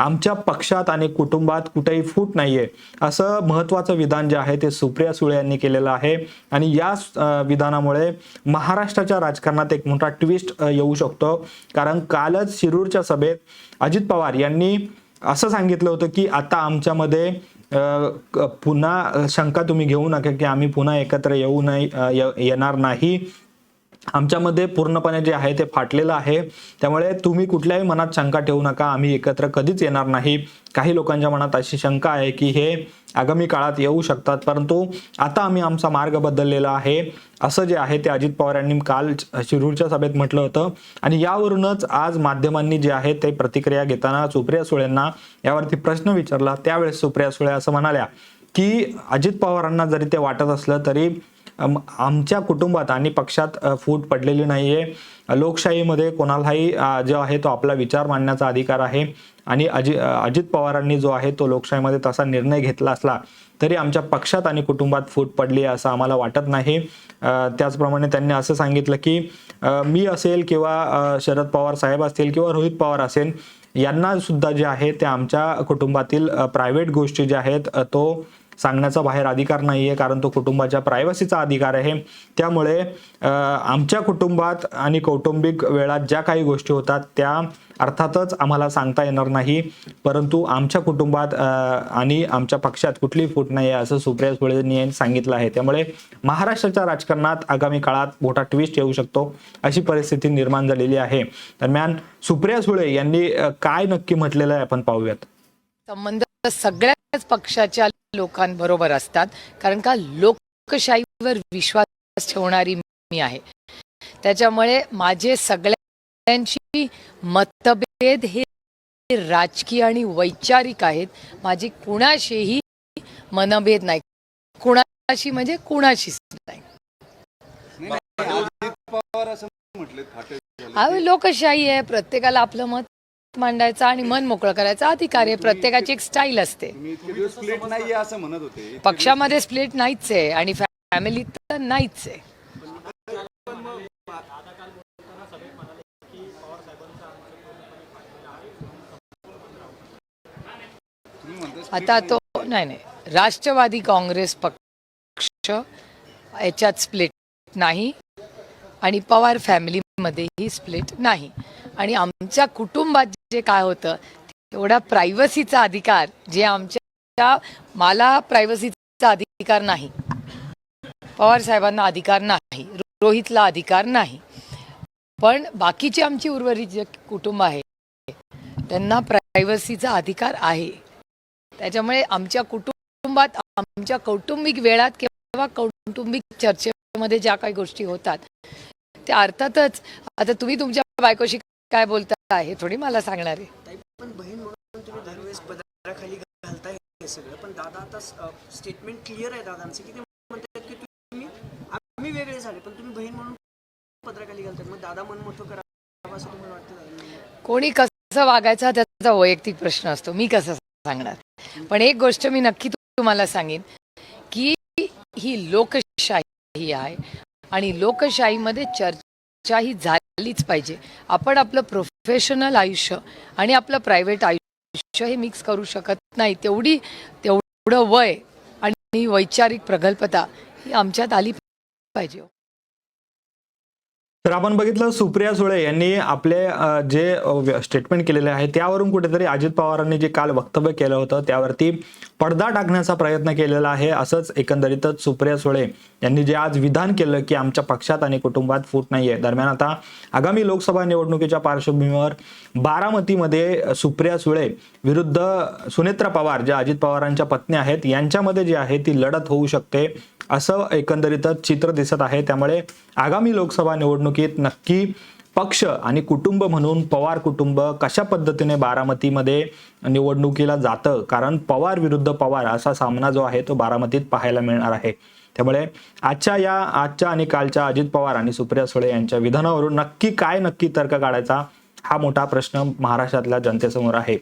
आमच्या पक्षात आणि कुटुंबात कुठेही फूट नाहीये. असं महत्वाचं विधान जे आहे ते सुप्रिया सुळे यांनी केलेलं आहे. आणि या विधानामुळे महाराष्ट्राच्या राजकारणात एक मोठा ट्विस्ट येऊ शकतो. कारण कालच शिरूरच्या सभेत अजित पवार यांनी असं सांगितलं होतं की आता आमच्यामध्ये पुन्हा शंका तुम्ही घेऊ नका की आम्ही पुन्हा एकत्र येऊ नाही येणार नाही. आमच्यामध्ये पूर्णपणे जे आहे ते फाटलेलं आहे. त्यामुळे तुम्ही कुठल्याही मनात शंका ठेवू नका. आम्ही एकत्र कधीच येणार नाही. काही लोकांच्या मनात अशी शंका आहे की हे आगामी काळात येऊ शकतात. परंतु आता आम्ही आमचा मार्ग बदललेला आहे. असं जे आहे ते अजित पवार यांनी काल शिरूरच्या सभेत म्हटलं होतं. आणि यावरूनच आज माध्यमांनी जे आहे ते प्रतिक्रिया घेताना सुप्रिया सुळेंना यावरती प्रश्न विचारला. त्यावेळेस सुप्रिया सुळे असं म्हणाल्या की अजित पवारांना जरी ते वाटत असलं तरी आमच्या कुटुंबात आणि पक्षात फूट पडलेली नाही आहे लोकशाहीमध्ये कोणालाही जो आहे तो आपला विचार मांडण्याचा अधिकार आहे. आणि अजि अजित पवारांनी जो आहे तो लोकशाहीमध्ये तसा निर्णय घेतला असला तरी आमच्या पक्षात आणि कुटुंबात फूट पडली आहे असं आम्हाला वाटत नाही. त्याचप्रमाणे त्यांनी असं सांगितलं की मी असेल किंवा शरद पवार साहेब असतील किंवा रोहित पवार असेल यांना सुद्धा जे आहे ते आमच्या कुटुंबातील प्रायव्हेट गोष्टी ज्या आहेत तो सांगण्याचा बाहेर अधिकार नाहीये कारण तो कुटुंबाच्या प्रायव्हसीचा अधिकार आहे. त्यामुळे आमच्या कुटुंबात आणि कौटुंबिक वेळात ज्या काही गोष्टी होतात त्या अर्थातच आम्हाला सांगता येणार नाही. परंतु आमच्या कुटुंबात आणि आमच्या पक्षात कुठलीही फूट नाही आहे असं सुप्रिया सुळे यांनी सांगितलं आहे. त्यामुळे महाराष्ट्राच्या राजकारणात आगामी काळात मोठा ट्विस्ट येऊ शकतो अशी परिस्थिती निर्माण झालेली आहे. दरम्यान सुप्रिया सुळे यांनी काय नक्की म्हटलेलं आहे आपण पाहूयात. संबंध सगळ्याच पक्षाच्या लोकांबरोबर असतात कारण का लोकशाहीवर विश्वास ठेवणारी मी आहे. त्याच्यामुळे माझे सगळ्यांची मतभेद हे राजकीय आणि वैचारिक आहेत. माझी कुणाशीही मनभेद नाही. कुणाशी म्हणजे कुणाशीच नाही. अहो, लोकशाही आहे प्रत्येकाला आपलं मत मांडायचा आणि मन मोकळं करायचा. अधिकार आहे प्रत्येकाची एक स्टाईल असते. स्प्लिट नाहीये असं म्हणत होते. पक्षामध्ये स्प्लिट नाहीच आहे आणि फॅमिलीत तर नाहीच आहे आता तो नाही नाही. राष्ट्रवादी काँग्रेस पक्ष याच्यात स्प्लिट नाही आणि पवार फॅमिलीमध्येही स्प्लिट नाही. आणि आमच्या कुटुंबात जे काय होतं तेवढा प्रायव्हसीचा अधिकार जे आमच्या मला प्रायव्हसीचा अधिकार नाही. पवार साहेबांना अधिकार नाही रोहितला अधिकार नाही. पण बाकीची आमची उर्वरित जे कुटुंब आहे त्यांना प्रायव्हसीचा अधिकार आहे. त्याच्यामुळे आमच्या कुटुंबात आमच्या कौटुंबिक वेळात किंवा कौटुंबिक चर्चेमध्ये ज्या काही गोष्टी होतात त्या अर्थातच आता तुम्ही तुमच्या बायकोशी काय बोलता हे थोडी मला सांगणार आहे. पण बहीण म्हणून तुम्ही दरवेळेस पदराखाली घालताय हे सगळं. पण दादा आता स्टेटमेंट क्लिअर आहे दादांचं. की ते म्हणतात की तुम्ही आम्ही वेगळे झाले पण तुम्ही बहीण म्हणून पदराखाली घालताय. मग दादा मन मोठं करावं असं तुम्हाला वाटतं दादांना? कोणी कसं वागायचा त्याचा वैयक्तिक प्रश्न असतो. मी कसं सांगणार? पण एक गोष्ट मी नक्की तुम्हाला सांगेन की ही लोकशाही आहे आणि लोकशाहीमध्ये चर्चा ही झालीच पाहिजे. आपण आपलं प्रोफेशनल आयुष्य आणि आपलं प्रायव्हेट आयुष्य हे मिक्स करू शकत नाही. तेवढी तेवढं वय आणि वैचारिक प्रगल्भता ही आमच्यात आली पाहिजे हो. तर आपण बघितलं सुप्रिया सुळे यांनी आपले जे स्टेटमेंट केलेले आहे त्यावरून कुठेतरी अजित पवारांनी जे काल वक्तव्य केलं होतं त्यावरती पडदा टाकण्याचा प्रयत्न केलेला आहे असंच एकंदरीतच सुप्रिया सुळे यांनी जे आज विधान केलं की आमच्या पक्षात आणि कुटुंबात फूट नाहीये. दरम्यान आता आगामी लोकसभा निवडणुकीच्या पार्श्वभूमीवर बारामतीमध्ये सुप्रिया सुळे विरुद्ध सुनेत्रा पवार ज्या अजित पवारांच्या पत्नी आहेत यांच्यामध्ये जी आहे ती लढत होऊ शकते. असं एकंदरीतच चित्र दिसत आहे. त्यामुळे आगामी लोकसभा निवडणुकीत नक्की पक्ष आणि कुटुंब म्हणून पवार कुटुंब कशा पद्धतीने बारामतीमध्ये निवडणुकीला जातं? कारण पवार विरुद्ध पवार असा सामना जो आहे तो बारामतीत पाहायला मिळणार आहे. त्यामुळे आजच्या या आजच्या आणि कालच्या अजित पवार आणि सुप्रिया सुळे यांच्या विधानावरून नक्की काय नक्की तर्क काढायचा हा मोठा प्रश्न महाराष्ट्रातल्या जनतेसमोर आहे.